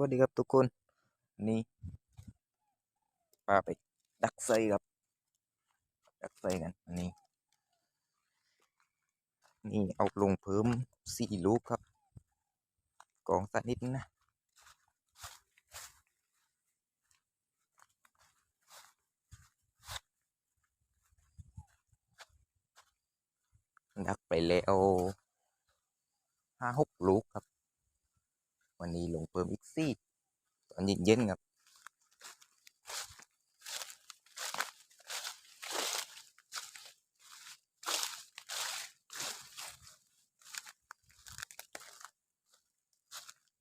วัสดีครับทุกคน นี่พาไป ดักไซครับ ดักไซกันนนี้นี่เอาลงเพิ่มสี่ลูกครับ กองสักนิดนะดักไปแล้วห้าหกลูกครับ วันนี้ลงเพิ่มอีกสี่ตอนเย็นๆครับ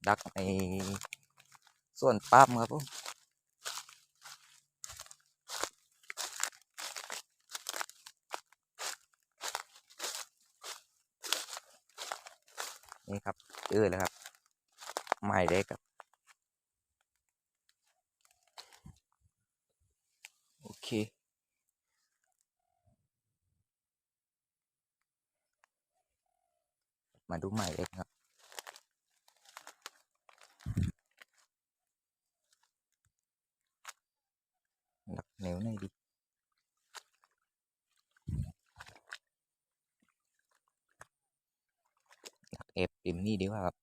ดักในส่วนปั๊มครับผมนี่ครับเจอแล้วครับ หมายเล็กครับ โอเค มาดูหมายเล็กครับหลักแนวไหนดีหลักเอฟริมนี่ดีกว่าครับ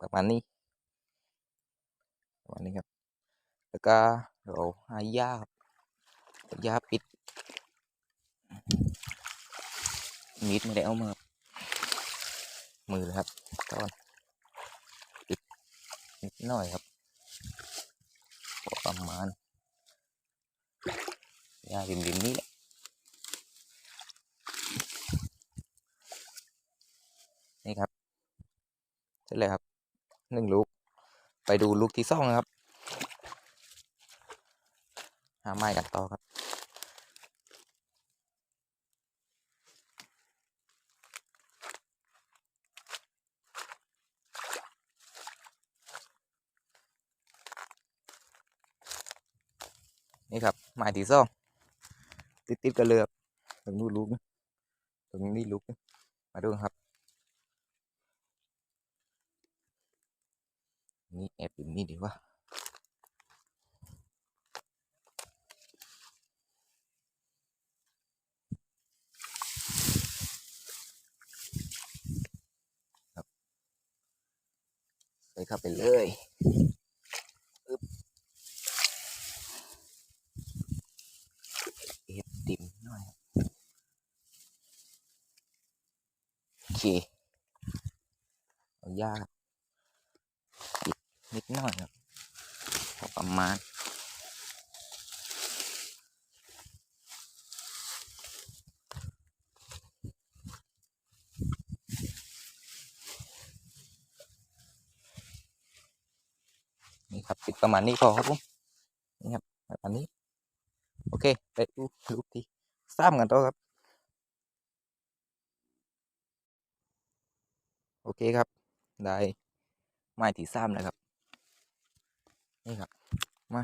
ประมาณนี้ประมาณนี้ครับ แล้วก็เราหายาครับยาปิด มีดไม่ได้เอามามือเลยครับตอนปิดนิดหน่อยครับประมาณยาริมริมๆนี้แหละนี่ครับเสร็จเลยครับหนึ่งลูก ไปดูลูกที่สองนะครับ หาไม้กันต่อครับ นี่ครับไม้ที่สองติดติดๆกันเลยครับตรงนู้นลูกนะตรงนี้ลูกมาดูครับ นี่แอบอยู่นี่ดีว่าครับใส่เข้าไปเลยอึ๊บเอฟติ่มหน่อย โอเค เอายาก หน่อยครับพอประมาณนี่ครับปิดประมาณนี้พอครับผมนี่ครับประมาณนี้ โอเค ไปดูลูกที่สามกันต่อครับ โอเคครับ ได้ไม้ที่สามนะครับ นี่ครับมา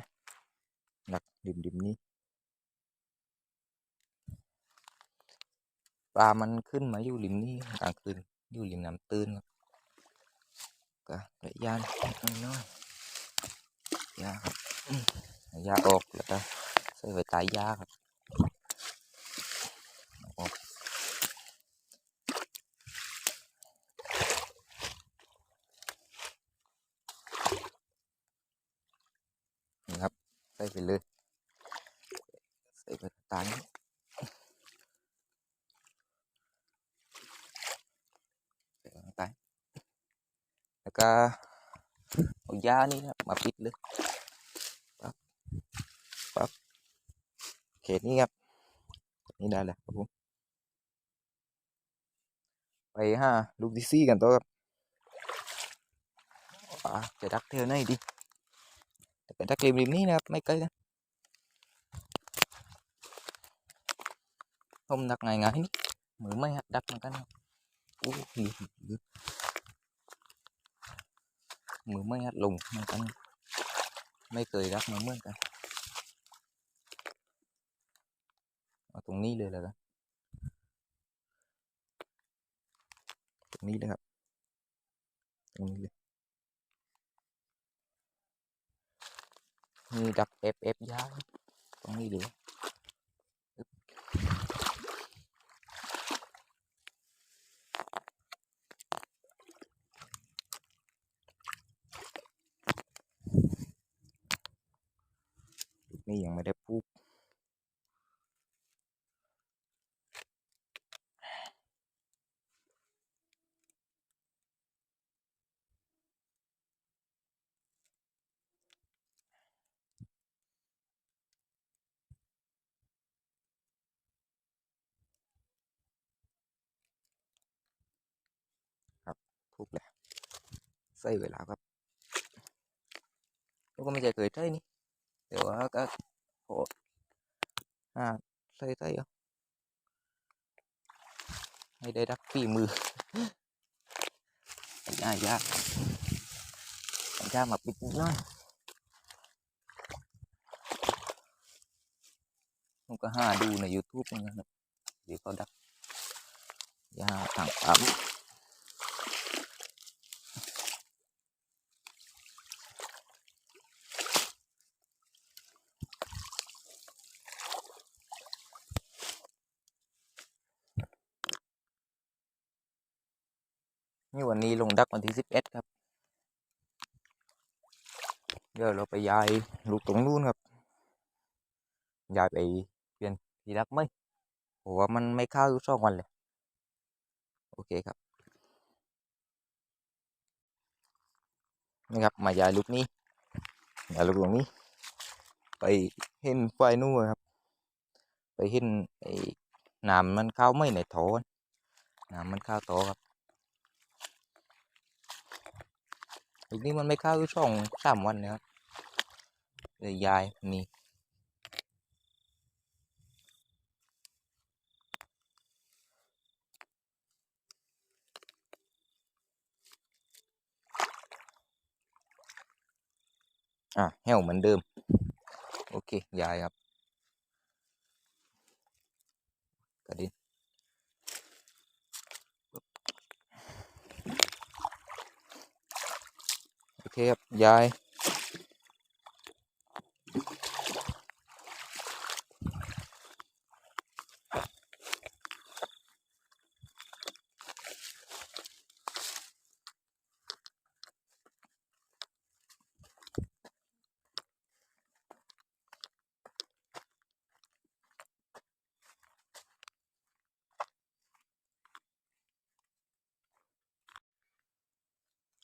หลักดิมดิมนี้ปลา มันขึ้นมาอยู่ริมนี้กลางคืนอยู่ริมน้ำตื้นครับก็ระยะนน้อยยาครับยาออกแล้วก็ใส่ไว้ตายยาครับเอาออกนี่ครับใส่ไปเลยใส่ไปตันใส่ตันแล้วก็เอายานี่นะมาปิดเลยปั๊บปั๊บเขตนี้ครับนี่ได้แหละครับผมไปห้าลูกที่สี่กันต่อครับจะดักเทลไหนดี ลงเหมือนกันไม่เคยรักมาเหมือนกันเอาตรงนี้เลยแล้วกันตรงนี้เลยครับตรงนี้เลย มีดักเอฟเอฟยาวตรงนี้ดูนี่ยังไม่ได้พูก พูกแล้วใส่เวลาครับแล้วก็ไม่ใช่เคยใช้นี่แต่ว่าก็พออ่าใส่ใส่เอาให้ได้รักฝีมือยากยากยากมาปิดนิดหน่อยผมก็หาดูใน YouTube เหมือนกันครับเดี๋ยวเขาดักยาทางปั๊ม นี่วันนี้ลงดักวันที่สิบเอ็ดครับ เดี๋ยวเราไปย้ายลูกตรงนู้นครับ ย้ายไปเปลี่ยนที่รักไหมเพราะว่ามันไม่เข้าอยู่องวันเลย โอเคครับ นี่ครับมาย้ายลูกนี้ย้ายลูกตรงนี้ ไปเห็นไฟนู่นครับ ไปเห็นไอ้น้ำมันเข้าไม่ในโถน้ำมันเข้าโตครับ อีกนี้มันไม่เข้าอยู่องสามวันนะครับเลยยายนี่อะแห้วเหมือนเดิม โอเค ยายครับกระดินปึ๊บโอ เคครับย้าย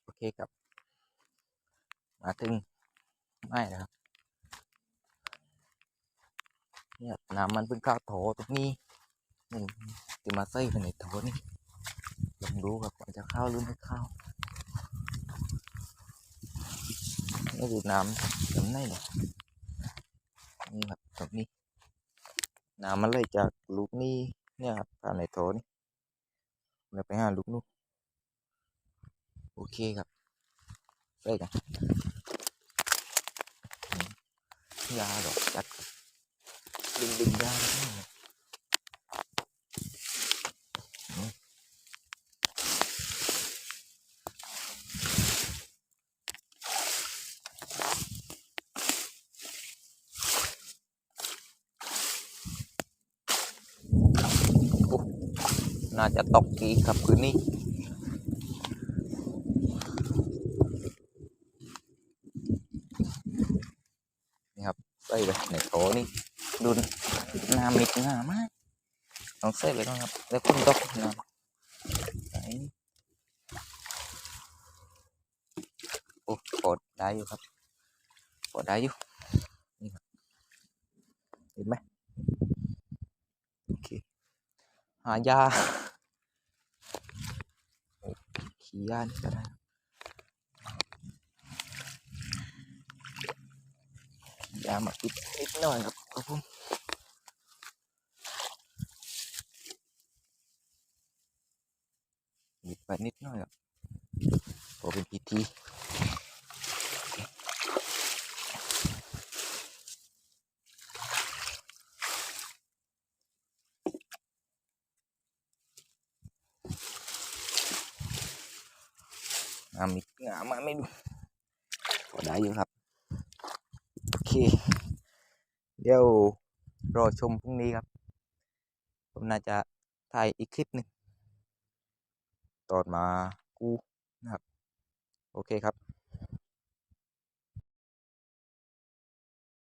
โอเคครับ มาถึงไม่นะครับเนี่ยน้ำมันเพิ่งเข้าโถตรงนี้นี่จะมาใส่ไปในโถนี่ลองดูครับว่าจะเข้าหรือไม่เข้านี่ดูน้ำจำได้เนี่ยนี่ครับตรงนี้น้ำมันไหลจากลูกนี้เนี่ยครับเข้าในโถนี่เราไปหาลูกนู้นโอเคครับ ใส่กันนี่ยาดอกจัดดึงดึงยานี่น่าจะตกอีกครับคืนนี้ นี่ครับ ใส่ไปในโถนี่ดูน้ำมิดหน้ามากลองใส่ไปก่อนครับแล้วคุณตกน้ำไหนโอ้ปอดได้อยู่ครับปอดได้อยู่นี่ครับเห็นไหมโอเคหายาขี่ยานี่ก็ได้ามาปิดนิดหน่อยครับครับผมบิดไปนิดหน่อยครับพอเป็นพีทีงามอีกงามมาไม่ดูพอได้อยู่ครับ โอเค เดี๋ยวรอชมพรุ่งนี้ครับ ผมน่าจะถ่ายอีกคลิปหนึ่งตอนมากู้นะครับ โอเคครับ